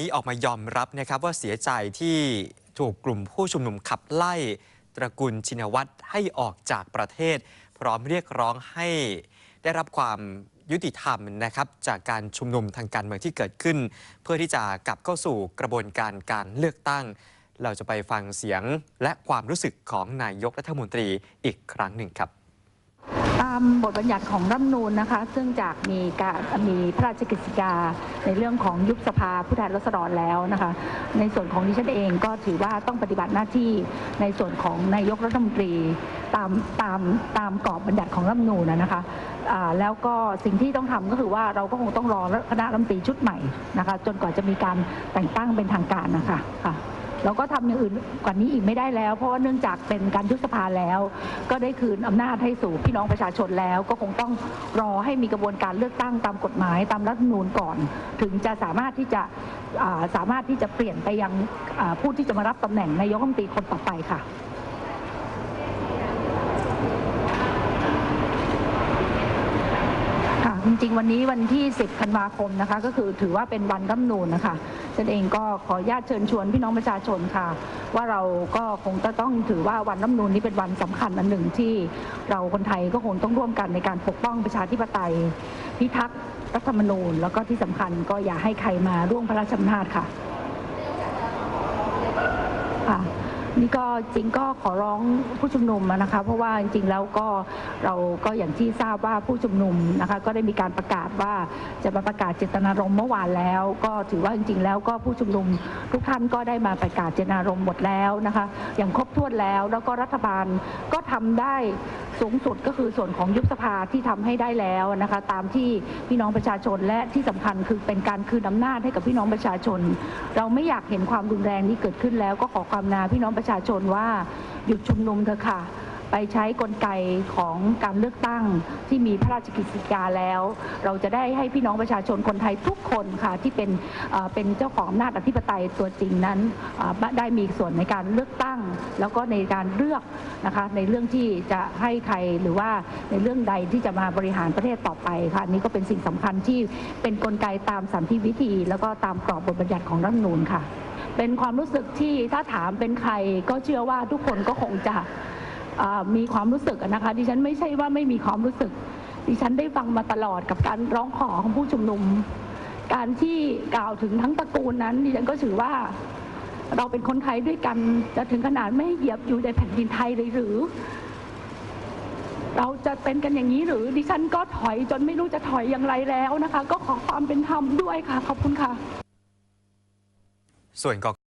นี้ออกมายอมรับนะครับว่าเสียใจที่ถูกกลุ่มผู้ชุมนุมขับไล่ตระกูลชินวัตรให้ออกจากประเทศ พร้อมเรียกร้องให้ได้รับความยุติธรรมนะครับ จากการชุมนุมทางการเมืองที่เกิดขึ้น เพื่อที่จะกลับเข้าสู่กระบวนการการเลือกตั้ง เราจะไปฟังเสียงและความรู้สึกของนายกรัฐมนตรีอีกครั้งหนึ่งครับามบทบัญญัติของรัฐนูญนะคะ ซึ่งจากมีการมีพระราชกฤษฎีกาในเรื่องของยุบสภาผู้แทนราษฎรแล้วนะคะ ในส่วนของดิฉันเองก็ถือว่าต้องปฏิบัติหน้าที่ในส่วนของนายกรัฐมนตรีตามตามตามกรอบบัญญัติของรัฐนูนะนะคะแล้วก็สิ่งที่ต้องทำก็คือว่าเราก็คงต้องรอคณะรัฐมนตรีชุดใหม่นะคะ จนกว่าจะมีการแต่งตั้งเป็นทางการนะคะค่ะ เราก็ทำอย่างอื่นกว่านี้อีกไม่ได้แล้ว เพราะว่าเนื่องจากเป็นการยุบสภาแล้ว ก็ได้คืนอำนาจให้สู่พี่น้องประชาชนแล้ว ก็คงต้องรอให้มีกระบวนการเลือกตั้งตามกฎหมายตามรัฐธรรมนูญก่อน ถึงจะสามารถที่จะาสามารถที่จะเปลี่ยนไปยังผู้ที่จะมารับตำแหน่งนายกรัฐมนตรีคนต่อไปค่ะจริงๆ วันนี้วันที่ 10 ธันวาคมนะคะ ก็คือถือว่าเป็นวันรัฐมนูญนะคะ ฉันเองก็ขอญาตเชิญชวนพี่น้องประชาชนค่ะ ว่าเราก็คงจะต้องถือว่าวันรัฐมนูนนี้เป็นวันสำคัญอันหนึ่งที่เราคนไทยก็คงต้องร่วมกันในการปกป้องประชาธิปไตย พิทักษ์รัฐธรรมนูญ แล้วก็ที่สำคัญก็อย่าให้ใครมาร่วงพระราชอำนาจค่ะ นี่ก็จริงก็ขอร้องผู้ชุมนุมนะคะ เพราะว่าจริงๆแล้วก็เราก็อย่างที่ทราบว่าผู้ชุมนุมนะคะก็ได้มีการประกาศว่าจะมาประกาศเจตนารมณ์เมื่อวานแล้ว ก็ถือว่าจริงๆแล้วก็ผู้ชุมนุมทุกท่านก็ได้มาประกาศเจตนารมณ์หมดแล้วนะคะ อย่างครบถ้วนแล้วแล้วก็รัฐบาลก็ทำได้สูงสุดก็คือส่วนของยุบสภาที่ทำให้ได้แล้วนะคะตามที่พี่น้องประชาชนและที่สำคัญคือเป็นการคืนอำนาจให้กับพี่น้องประชาชน เราไม่อยากเห็นความรุนแรงที่เกิดขึ้นแล้วก็ขอความนาพี่น้องประชาชนว่าหยุดชุมนุมเถอะค่ะ ไปใช้กลไกของการเลือกตั้งที่มีพระราชกฤษฎีกาแล้ว เราจะได้ให้พี่น้องประชาชนคนไทยทุกคนค่ะที่เป็นเป็นเจ้าของอำนาจอธิปไตยตัวจริงนั้นได้มีส่วนในการเลือกตั้ง แล้วก็ในการเลือกนะคะในเรื่องที่จะให้ใครหรือว่าในเรื่องใดที่จะมาบริหารประเทศต่อไปค่ะนี่ก็เป็นสิ่งสำคัญที่เป็นกลไกตามสันติวิธี แล้วก็ตามกรอบบทบัญญัติของรัฐมนูญค่ะ เป็นความรู้สึกที่ถ้าถามเป็นใครก็เชื่อว่าทุกคนก็คงจะ มีความรู้สึกนะคะ ดิฉันไม่ใช่ว่าไม่มีความรู้สึก ดิฉันได้ฟังมาตลอดกับการร้องขอของผู้ชุมนุม การที่กล่าวถึงทั้งตระกูลนั้น ดิฉันก็ถือว่าเราเป็นคนไทยด้วยกันจะถึงขนาดไม่เหยียบอยู่ในแผ่นดินไทยเลยหรือ เราจะเป็นกันอย่างนี้หรือ ดิฉันก็ถอยจนไม่รู้จะถอยอย่างไรแล้วนะคะ ก็ขอความเป็นธรรมด้วยค่ะ ขอบคุณค่ะ ส่วนก